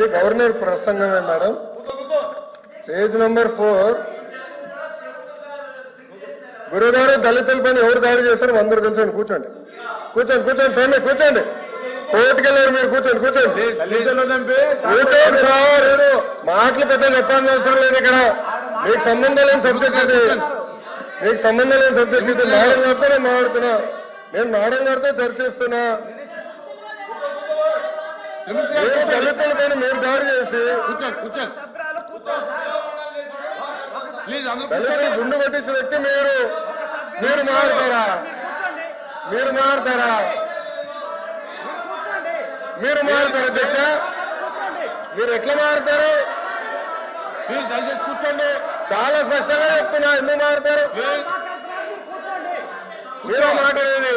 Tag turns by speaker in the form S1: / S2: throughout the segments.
S1: ఇది గవర్నర్ ప్రసంగమే madam. Page number four. గురుగారు దళితులపైన ఎవరు దాడి చేశారో అందరూ తెలుసండి కూర్చోండి. కూర్చోండి కూర్చోండి స్వామి కూర్చోండి. కోర్టుకెళ్ళారు మీరు కూర్చోండి కూర్చోండి.
S2: దళితులు చంపి
S1: కూర్చోండి సార్. మాటలు పెద్ద చెప్పాల్సిన అవసరం లేదు ఇక్కడ. మీకు సంబంధం లేని సబ్జెక్ట్ ఇది. మీకు సంబంధం లేని సబ్జెక్ట్ ఇది. మేడం గారితో నేను మాట్లాడుతున్నా. నేను మేడం గారితో చర్చిస్తున్నా. మీరు దళితుల పైన మీరు దాడి చేసి
S2: కూర్చోండి కూర్చోండి. ప్లీజ్ అందరూ
S1: దళితులు గుండు కొట్టించిన వ్యక్తి మీరు. మీరు మారుతారా? మీరు మారుతారా? మీరు మారుతారా అధ్యక్ష? మీరు ఎట్లా మారుతారు?
S2: ప్లీజ్ దయచేసి కూర్చోండి.
S1: చాలా స్పష్టంగా చెప్తున్నా ఎందుకు మారుతారు? మీరు మాట్లాడేది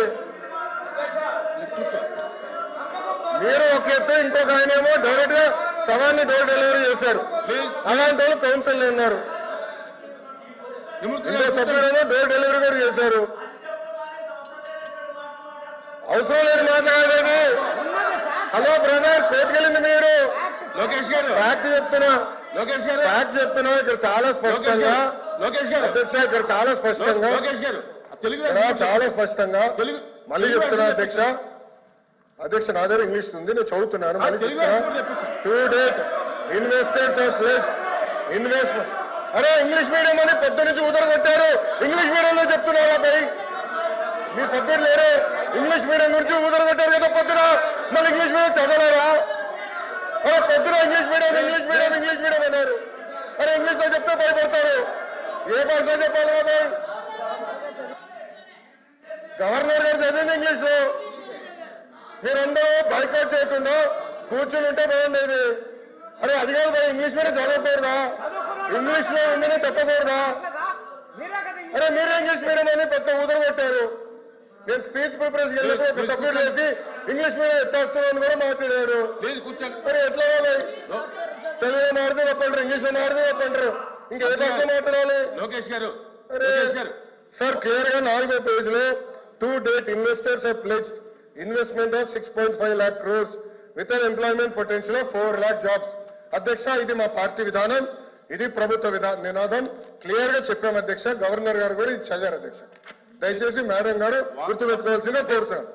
S1: మీరు ఒక ఎత్తు ఇంకొక ఆయన ఏమో డైరెక్ట్గా శవాన్ని డోర్ డెలివరీ చేశారు.
S2: ప్లీజ్
S1: అలాంటి వాళ్ళు కౌన్సిల్ ఉన్నారు. ఇంకో. సభ్యుడేమో డోర్ డెలివరీ కూడా చేశారు. అవసరం లేదు మాట్లాడేది హలో బ్రదర్ కోర్టుకెళ్ళింది మీరు?
S2: లోకేష్ గారు.
S1: ఫ్యాక్ట్ చెప్తున్నా.
S2: లోకేష్ గారు.
S1: ఫ్యాక్ట్ చెప్తున్నా. ఇక్కడ చాలా స్పష్టంగా.
S2: లోకేష్ గారు.
S1: అధ్యక్ష ఇక్కడ చాలా స్పష్టంగా.
S2: లోకేష్ గారు. తెలుగు
S1: చాలా స్పష్టంగా.
S2: తెలుగు
S1: మళ్ళీ చెప్తున్నా అధ్యక్ష. అధ్యక్ష నా దగ్గర ఇంగ్లీష్ ఉంది నేను చదువుతున్నాను. To date investors place investment అరే ఇంగ్లీష్ మీడియం అని పొద్దు నుంచి ఉదర కొట్టారు. ఇంగ్లీష్ మీడియంలో చెప్తున్నారా భయ్ మీ సభ్యుడు లేరు. ఇంగ్లీష్ మీడియం గురించి ఉదర కొట్టారు కదా పొద్దున. మళ్ళీ ఇంగ్లీష్ మీడియం చదవలేరా అరే పొద్దున English medium English medium English medium అన్నారు. అరే ఇంగ్లీష్లో చెప్తే భయపడతారు. ఏ భాషలో చెప్పాలి బాబాయ్ గవర్నర్ గారు చదివింది ఇంగ్లీష్. మీరందరూ బైకౌట్ చేయకుండా కూర్చుని ఉంటే బాగుండేది. అరే అది కాదు భయ్, ఇంగ్లీష్ మీడియం చదవకూడదా? ఇంగ్లీష్లో ఉందని చెప్పకూడదా? అరే మీరే ఇంగ్లీష్ మీడియం అని పెద్ద ఊదర కొట్టారు. నేను స్పీచ్ ప్రిపరేషన్ వెళ్ళినప్పుడు సభ్యుడు చేసి ఇంగ్లీష్ మీడియం ఎత్తేస్తామని కూడా మాట్లాడారు మరి ఎట్లా తెలుగులో మాడితే చెప్పంటారు ఇంగ్లీష్ మాడితే చెప్పంటారు ఇంకా ఏ భాష మాట్లాడాలి?
S2: లోకేష్ గారు
S1: అరే
S2: లోకేష్ గారు.
S1: సార్ క్లియర్గా నాలుగో పేజ్లో to date investors are pledge investment of six point five lakh crores with an employment potential of four lakh jobs అధ్యక్ష ఇది మా పార్టీ విధానం ఇది ప్రభుత్వ విధా నినాదం. క్లియర్గా చెప్పాం అధ్యక్ష గవర్నర్ గారు కూడా ఇది చదివారు అధ్యక్ష. దయచేసి మేడం గారు గుర్తుపెట్టుకోవాల్సిందిగా కోరుతున్నాం.